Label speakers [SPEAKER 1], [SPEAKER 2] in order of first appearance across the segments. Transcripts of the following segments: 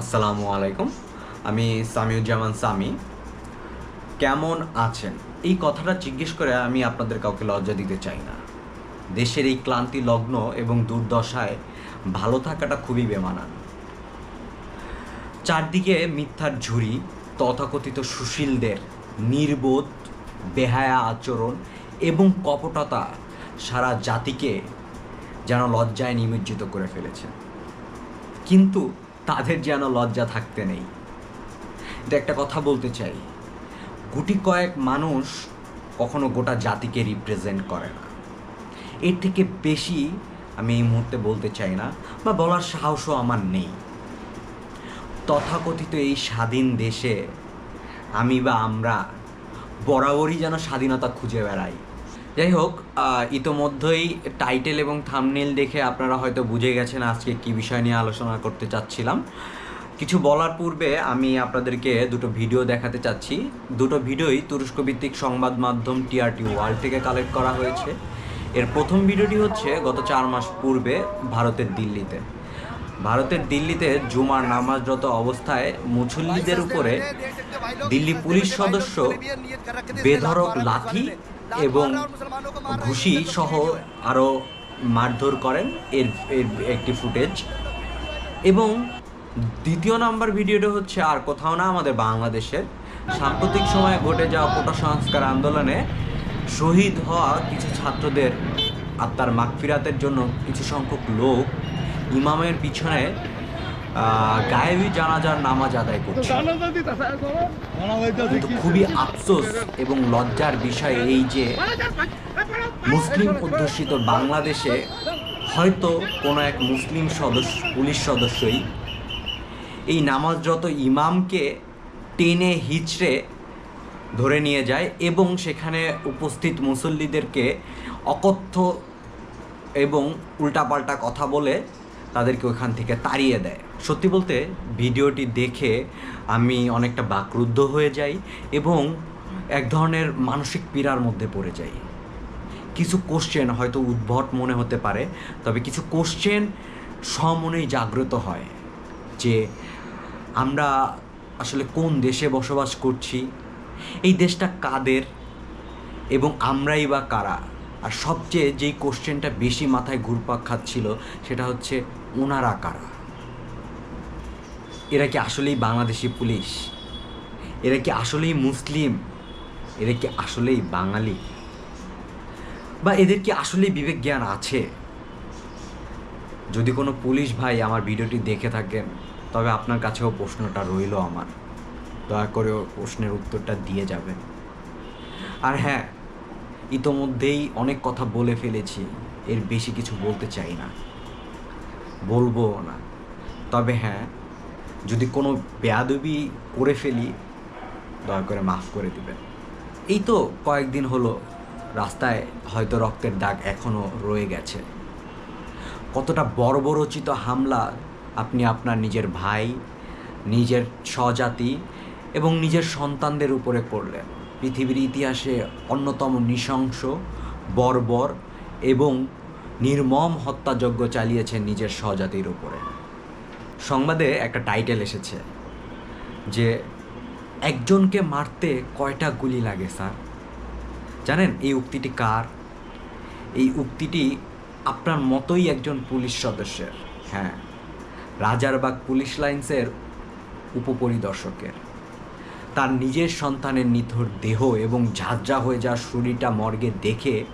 [SPEAKER 1] আসসালামু আলাইকুম। আমি সামিউজ্জামান সামি। কেমন আছেন? এই কথাটা জিজ্ঞেস করে আমি আপনাদের কাউকে লজ্জা দিতে চাই না। দেশের এই ক্লান্তি লগ্ন এবং দুর্দশায় ভালো থাকাটা খুবই বেমানান। চারদিকে মিথ্যার ঝুড়ি, তথাকথিত সুশীলদের নির্বোধ, বেহায়া আচরণ এবং কপটতা সারা জাতিকে যেন লজ্জায় নিমজ্জিত করে ফেলেছে। কিন্তু তাদের যেন লজ্জা থাকতে নেই। এটা একটা কথা বলতে চাই। গুটি কয়েক মানুষ কখনো গোটা জাতিকে রিপ্রেজেন্ট করে না। এর থেকে বেশি আমি এই মুহূর্তে বলতে চাই না বা বলার সাহসও আমার নেই। তথাকথিত এই স্বাধীন দেশে আমি বা আমরা বরাবরই যেন স্বাধীনতা খুঁজে বেড়াই। যাই হোক ইতোমধ্যেই টাইটেল এবং থামনেল দেখে আপনারা হয়তো বুঝে গেছেন আজকে কি বিষয় নিয়ে আলোচনা করতে চাচ্ছিলাম। কিছু বলার পূর্বে আমি আপনাদেরকে দুটো ভিডিও দেখাতে চাচ্ছি। দুটো ভিডিওই তুরস্ক ভিত্তিক সংবাদ মাধ্যম টিআরটি ওয়ার্ল্ড থেকে কালেক্ট করা হয়েছে। এর প্রথম ভিডিওটি হচ্ছে গত চার মাস পূর্বে ভারতের দিল্লিতে। ভারতের দিল্লিতে জুমার নামাজরত অবস্থায় মুসল্লিদের উপরে দিল্লি পুলিশ সদস্য বেধড়ক লাঠি এবং ঘুষি সহ আরও মারধর করেন এর এর একটি ফুটেজ। এবং দ্বিতীয় নাম্বার ভিডিওটা হচ্ছে আর কোথাও না আমাদের বাংলাদেশের। সাম্প্রতিক সময়ে ঘটে যাওয়া কোটা সংস্কার আন্দোলনে শহীদ হওয়া কিছু ছাত্রদের আত্মার মাগফিরাতের জন্য কিছু সংখ্যক লোক ইমামের পিছনে গায়েবী জানাজার নামাজ আদায় করছে। খুবই আফসোস এবং লজ্জার বিষয় এই যে মুসলিম অধ্যুষিত বাংলাদেশে হয়তো কোনো এক মুসলিম সদস্য, পুলিশ সদস্যই এই নামাজরত ইমামকে টেনে হিচড়ে ধরে নিয়ে যায় এবং সেখানে উপস্থিত মুসল্লিদেরকে অকথ্য এবং উল্টাপাল্টা কথা বলে তাদেরকে ওখান থেকে তাড়িয়ে দেয়। সত্যি বলতে, ভিডিওটি দেখে আমি অনেকটা বাকরুদ্ধ হয়ে যাই এবং এক ধরনের মানসিক পীড়ার মধ্যে পড়ে যাই। কিছু কোশ্চেন হয়তো উদ্ভট মনে হতে পারে, তবে কিছু কোশ্চেন সমনেই জাগ্রত হয় যে, আমরা আসলে কোন দেশে বসবাস করছি? এই দেশটা কাদের? এবং আমরাই বা কারা? আর সবচেয়ে যেই কোশ্চেনটা বেশি মাথায় ঘুরপাক খাচ্ছিল সেটা হচ্ছে ওনারা কারা? এরা কি আসলেই বাংলাদেশি পুলিশ? এরা কি আসলেই মুসলিম? এরা কি আসলেই বাঙালি? বা এদের কি আসলেই বিবেক জ্ঞান আছে? যদি কোনো পুলিশ ভাই আমার ভিডিওটি দেখে থাকেন, তবে আপনার কাছেও প্রশ্নটা রইল আমার। দয়া করে প্রশ্নের উত্তরটা দিয়ে যাবেন। আর হ্যাঁ ইতোমধ্যেই অনেক কথা বলে ফেলেছি, এর বেশি কিছু বলতে চাই না। বলব না। তবে হ্যাঁ যদি কোনো বেয়াদবি করে ফেলি, দয়া করে মাফ করে দিবেন। এই তো কয়েকদিন হলো, রাস্তায় হয়তো রক্তের দাগ এখনও রয়ে গেছে। কতটা বর্বরচিত হামলা আপনি আপনার নিজের ভাই, নিজের স্বজাতি এবং নিজের সন্তানদের উপরে করলেন। পৃথিবীর ইতিহাসে অন্যতম নৃশংস, বর্বর এবং নির্মম হত্যাযজ্ঞ চালিয়েছেন নিজের স্বজাতির উপরে। সংবাদে একটা টাইটেল এসেছে যে, একজনকে মারতে কয়টা গুলি লাগে, স্যার? জানেন এই উক্তিটি কার? এই উক্তিটি আপনার মতোই একজন পুলিশ সদস্যের হ্যাঁ রাজারবাগ পুলিশ লাইন্সের উপপরিদর্শকের। তার নিজের সন্তানের নিথর দেহ এবং ঝাঁঝরা হয়ে যাওয়ার শরীরটা মর্গে দেখে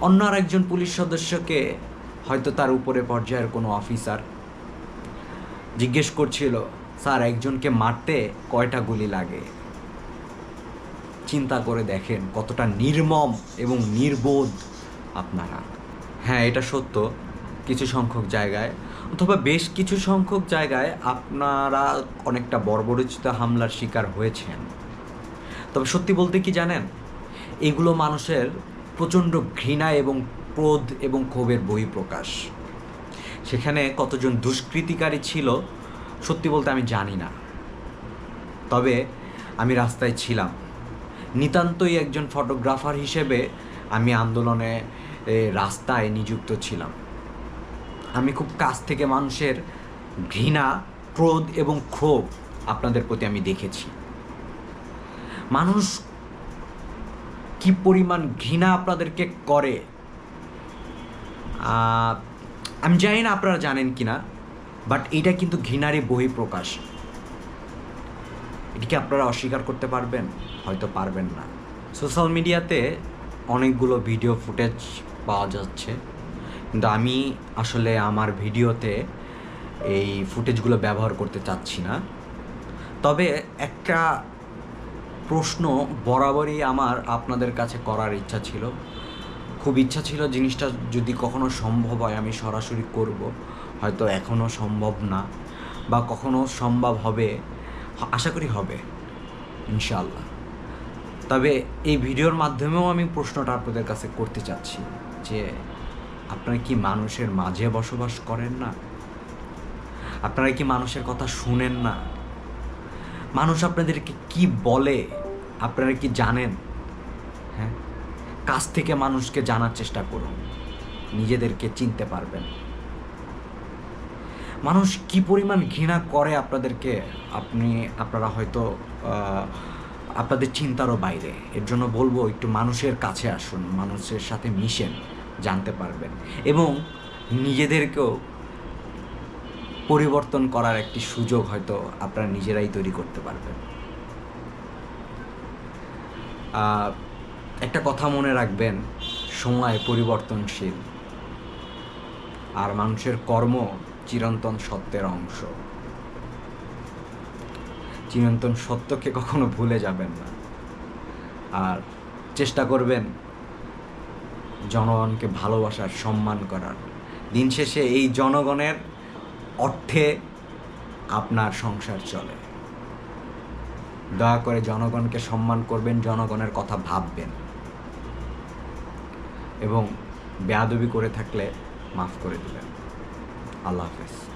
[SPEAKER 1] অন্য আর একজন পুলিশ সদস্যকে হয়তো তার উপরে পর্যায়ের কোনো অফিসার জিজ্ঞেস করছিল, স্যার, একজনকে মারতে কয়টা গুলি লাগে? চিন্তা করে দেখেন কতটা নির্মম এবং নির্বোধ আপনারা। হ্যাঁ এটা সত্য। কিছু সংখ্যক জায়গায় অথবা বেশ কিছু সংখ্যক জায়গায় আপনারা অনেকটা বর্বরচিত হামলার শিকার হয়েছেন। তবে সত্যি বলতে কি জানেন? এগুলো মানুষের প্রচণ্ড ঘৃণা এবং ক্রোধ এবং ক্ষোভের বহিঃপ্রকাশ। সেখানে কতজন দুষ্কৃতিকারী ছিল, সত্যি বলতে আমি জানি না। তবে আমি রাস্তায় ছিলাম। নিতান্তই একজন ফটোগ্রাফার হিসেবে আমি আন্দোলনে রাস্তায় নিযুক্ত ছিলাম। আমি খুব কাছ থেকে মানুষের ঘৃণা, ক্রোধ এবং ক্ষোভ আপনাদের প্রতি আমি দেখেছি। মানুষ কি পরিমাণ ঘৃণা আপনাদেরকে করে? আমি জানি না আপনারা জানেন কি না বাট এটা কিন্তু ঘৃণারই বহিঃপ্রকাশ। এটিকে আপনারা অস্বীকার করতে পারবেন? হয়তো পারবেন না। সোশ্যাল মিডিয়াতে অনেকগুলো ভিডিও ফুটেজ পাওয়া যাচ্ছে, কিন্তু আমি আসলে আমার ভিডিওতে এই ফুটেজগুলো ব্যবহার করতে চাচ্ছি না। তবে একটা প্রশ্ন বরাবরই আমার আপনাদের কাছে করার ইচ্ছা ছিল। খুব ইচ্ছা ছিল জিনিসটা যদি কখনো সম্ভব হয় আমি সরাসরি করব। হয়তো এখনও সম্ভব না বা কখনো সম্ভব হবে, আশা করি হবে ইনশাল্লাহ তবে এই ভিডিওর মাধ্যমেও আমি প্রশ্নটা আপনাদের কাছে করতে চাচ্ছি যে আপনারা কি মানুষের মাঝে বসবাস করেন না? আপনারা কি মানুষের কথা শুনেন না? মানুষ আপনাদেরকে কি বলে? আপনারা কি জানেন? হ্যাঁ? কাছ থেকে মানুষকে জানার চেষ্টা করুন। নিজেদেরকে চিনতে পারবেন। মানুষ কি পরিমাণ ঘৃণা করে আপনাদেরকে? আপনি, আপনারা হয়তো আপনাদের চিন্তারও বাইরে। এর জন্য বলব, একটু মানুষের কাছে আসুন, মানুষের সাথে মিশেন, জানতে পারবেন। এবং নিজেদেরকেও পরিবর্তন করার একটি সুযোগ হয়তো আপনারা নিজেরাই তৈরি করতে পারবেন। একটা কথা মনে রাখবেন, সময় পরিবর্তনশীল। আর মানুষের কর্ম চিরন্তন সত্যের অংশ। চিরন্তন সত্যকে কখনো ভুলে যাবেন না। আর চেষ্টা করবেন জনগণকে ভালোবাসার সম্মান করার। দিন শেষে এই জনগণের অর্থে আপনার সংসার চলে। দয়া করে জনগণকে সম্মান করবেন, জনগণের কথা ভাববেন। এবং বেয়াদবি করে থাকলে মাফ করে দিলেন আল্লাহ হাফেজ।